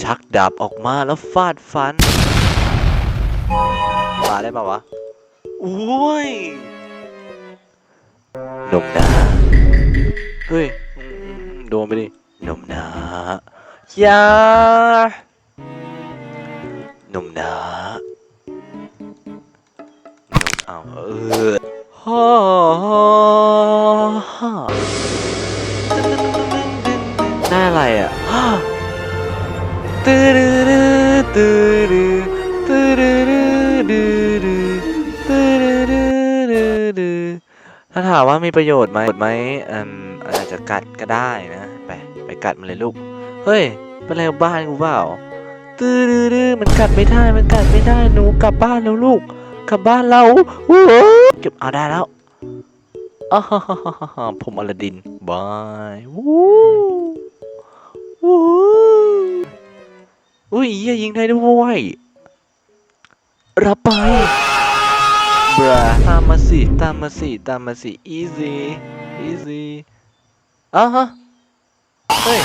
ชักดาบออกมาแล้วฟาดฟันมาได้ปะวะอุ้ยนมนาเฮ้ยโดนไปดินมนาอย่านมนานมเอาเออฮ่าฮ่าหน้าอะไรอะ ตื้อดื้อตื้อดื้อตื้อดื้อดื้อดื้อตื้อดื้อดื้อดื้อดื้อถ้าถามว่ามีประโยชน์ไหมประโยชน์ไหมอืมอาจจะกัดก็ได้นะ ไปไปกัดมันเลยลูก เฮ้ยเป็นไรบ้านกูเปล่าตื้อดื้อดื้อมันกัดไม่ได้มันกัดไม่ได้หนูกลับบ้านแล้วลูก กลับบ้านเราโอ้โหเก็บเอาได้แล้วอ้าฮ่าฮ่าฮ่าผมอลาดินบายวู้วู้ อุ้ยเหี้ยยิงได้ด้วยรับไปบราตามมาสิตามมาสิตามมาสิ easy easy อ้าวฮะเฮ้ย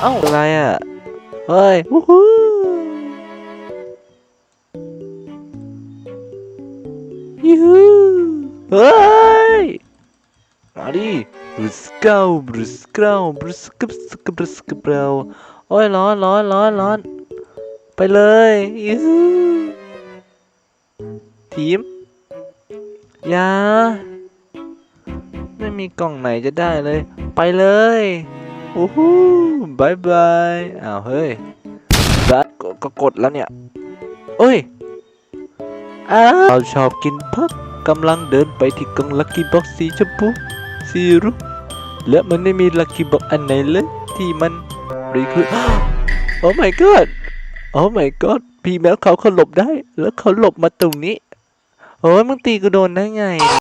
เอ้าอะไรอะเฮ้ยวู้ฮู้ยูฮูเฮ้ยมาดิบรุสเกาบรุสเกาบรุสกับสกับบรุสกับเราโอ้ยร้อนร้อนร้อนร้อน ไปเลยทีมยาไม่มีกล่องไหนจะได้เลย ไปเลยโอ้โหบายบายอ้าวเฮ้ยบัสก็กดแล้วเนี่ยเอ้ยอ้าวเราชอบกินพักกำลังเดินไปที่กล่องลัคกี้บ็อกสีชมพูสีรุ้งและมันไม่มีลัคกี้บ็อกอันไหนเลยที่มันรีคือโอ้ my god โอ้ my god พี่แมวเขาเขาหลบได้ แล้วเขาหลบมาตรงนี้ โอ้ยมึงตีกูโดนได้ไง